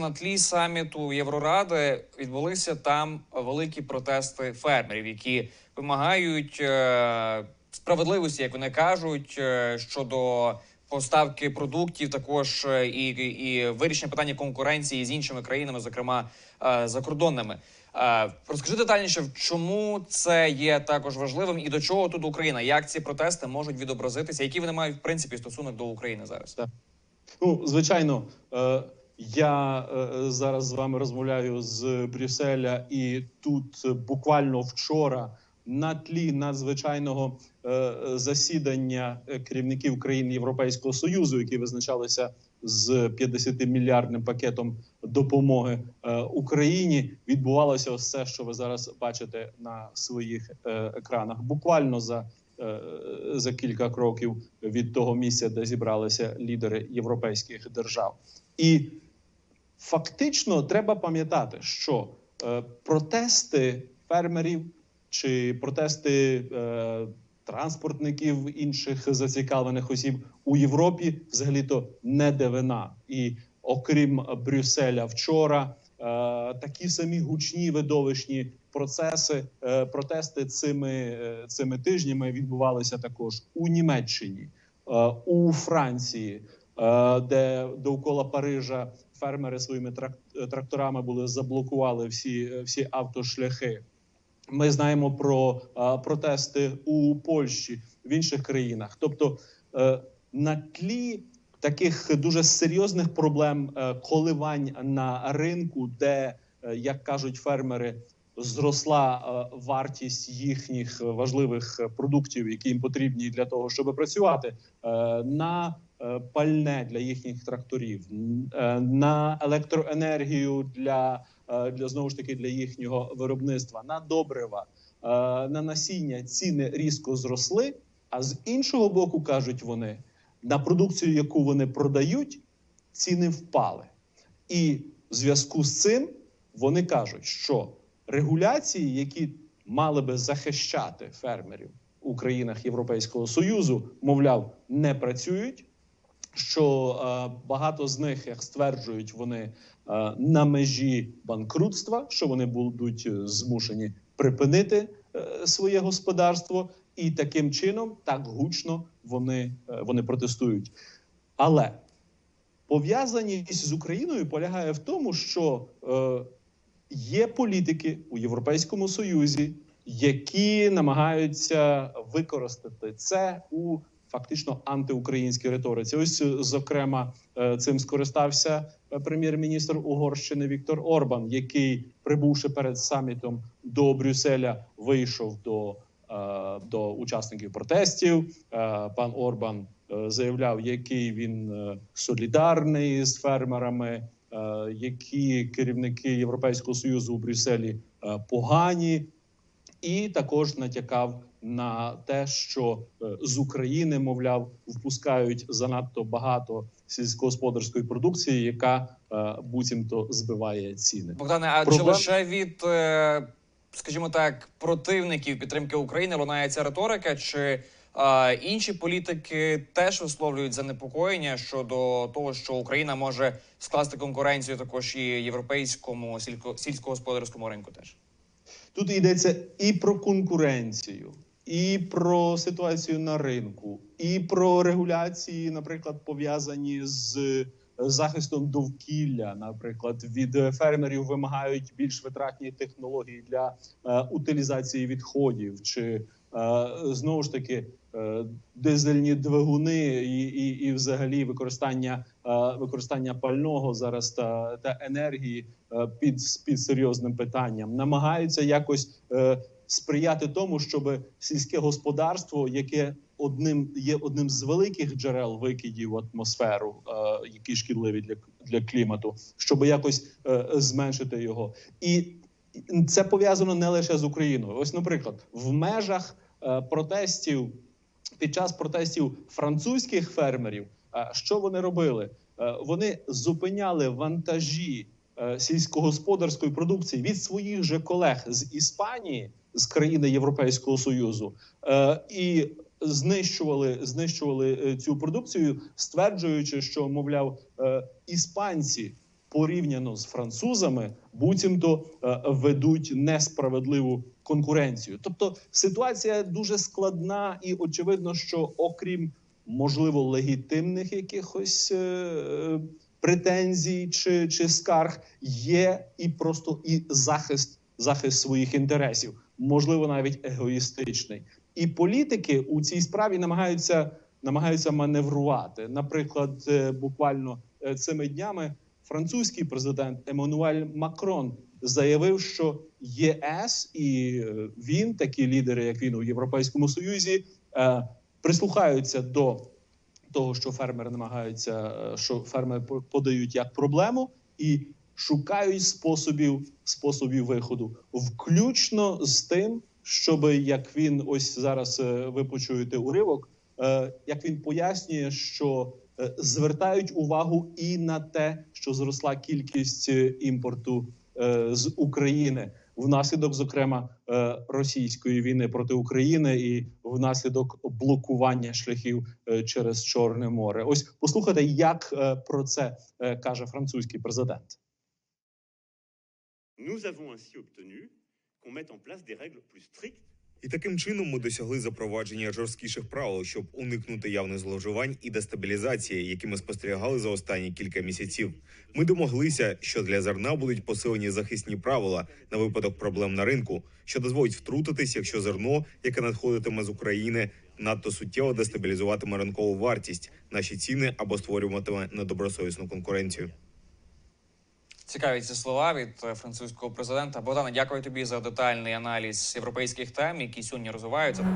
На тлі саміту Євроради відбулися там великі протести фермерів, які вимагають е, справедливості, як вони кажуть, е, щодо поставки продуктів, також е, і, і вирішення питання конкуренції з іншими країнами, зокрема закордонними. Розкажи детальніше, чому це є також важливим і до чого тут Україна? Як ці протести можуть відобразитися? Які вони мають в принципі стосунок до України зараз? Ну, звичайно, я е, зараз з вами розмовляю з Брюсселя, і тут буквально вчора на тлі надзвичайного е, засідання е, керівників країн Європейського союзу, які визначалися з 50 мільярдним пакетом допомоги Україні, відбувалося ось це, що ви зараз бачите на своїх екранах. Буквально за за кілька кроків від того місця, де зібралися лідери європейських держав, і фактично треба пам'ятати, що е, протести фермерів чи протести е, транспортників інших зацікавлених осіб у Європі взагалі-то не дивина. І окрім Брюсселя, вчора е, такі самі гучні видовищні процеси, е, протести цими, е, цими тижнями відбувалися також у Німеччині, е, у Франції, е, де довкола Парижа фермери своїми трак- тракторами були заблокували всі, всі автошляхи. Ми знаємо про е, протести у Польщі в інших країнах. Тобто е, на тлі таких дуже серйозних проблем е, коливань на ринку, де, е, як кажуть фермери, зросла е, вартість їхніх важливих продуктів, які їм потрібні для того, щоб працювати, е, на е, пальне для їхніх тракторів, е, на електроенергію для, е, для знову ж таки для їхнього виробництва, на добрива, е, на насіння ціни різко зросли. А з іншого боку, кажуть вони, на продукцію, яку вони продають, ціни впали. І в зв'язку з цим вони кажуть, що регуляції, які мали би захищати фермерів у країнах Європейського Союзу, мовляв, не працюють. Що е, багато з них, як стверджують вони, е, на межі банкрутства, що вони будуть е, змушені припинити своє господарство, і таким чином так гучно вони, вони протестують. Але пов'язаність з Україною полягає в тому, що є політики у Європейському Союзі, які намагаються використати це у фактично антиукраїнській риториці. Ось, е, зокрема, е, цим скористався е, прем'єр-міністр Угорщини Віктор Орбан, який, прибувши перед самітом до Брюсселя, вийшов до, до учасників протестів. Пан Орбан заявляв, який він солідарний з фермерами, які керівники Європейського союзу у Брюсселі погані, і також натякав на те, що е, з України, мовляв, впускають занадто багато сільськогосподарської продукції, яка е, буцімто збиває ціни. Богдане, а чи лише від, е, скажімо так, противників підтримки України лунає ця риторика, чи інші політики теж висловлюють занепокоєння щодо того, що Україна може скласти конкуренцію також і європейському сільсько- сільськогосподарському ринку теж? Тут йдеться і про конкуренцію, і про ситуацію на ринку, і про регуляції, наприклад, пов'язані з захистом довкілля. Наприклад, від фермерів вимагають більш витратні технології для е, утилізації відходів, чи е, знову ж таки е, дизельні двигуни, і, і, і взагалі використання е, використання пального зараз та, та енергії е, під, під серйозним питанням, намагаються якось е, сприяти тому, щоб сільське господарство, яке одним є одним з великих джерел викидів в атмосферу, е, які шкідливі для, для клімату, щоб якось е, зменшити його, і це пов'язано не лише з Україною. Ось, наприклад, в межах е, протестів під час протестів французьких фермерів, що вони робили? Вони зупиняли вантажі сільськогосподарської продукції від своїх же колег з Іспанії, з країни Європейського Союзу, е, і знищували, знищували е, цю продукцію, стверджуючи, що мовляв, е, іспанці порівняно з французами, буцімто е, ведуть несправедливу конкуренцію. Тобто ситуація дуже складна, і очевидно, що окрім можливо легітимних якихось е, е, претензій чи, чи скарг, є і просто і захист, захист своїх інтересів, можливо, навіть егоїстичний. І політики у цій справі намагаються намагаються маневрувати. Наприклад, е, буквально е, цими днями французький президент Еммануель Макрон заявив, що ЄС і е, він, такі лідери, як він у Європейському Союзі, прислухаються до того, що фермери намагаються, е, що фермери по- подають як проблему, і шукають способів способів виходу, включно з тим, щоб як він ось зараз е, ви почуєте уривок, е, як він пояснює, що звертають увагу і на те, що зросла кількість імпорту з України. Внаслідок, зокрема, російської війни проти України і внаслідок блокування шляхів е, через Чорне море. Ось послухайте, як е, про це е, каже французький президент. Nous avons ainsi obtenu qu'on mette en place des règles plus strictes І таким чином ми досягли запровадження жорсткіших правил, щоб уникнути явних зловживань і дестабілізації, які ми спостерігали за останні кілька місяців. Ми домоглися, що для зерна будуть посилені захисні правила на випадок проблем на ринку, що дозволить втрутитись, якщо зерно, яке надходитиме з України, надто суттєво дестабілізуватиме ринкову вартість, наші ціни або створюватиме недобросовісну конкуренцію. Цікаві ці слова від е, французького президента. Богдане, дякую тобі за детальний аналіз європейських тем, які сьогодні розвиваються.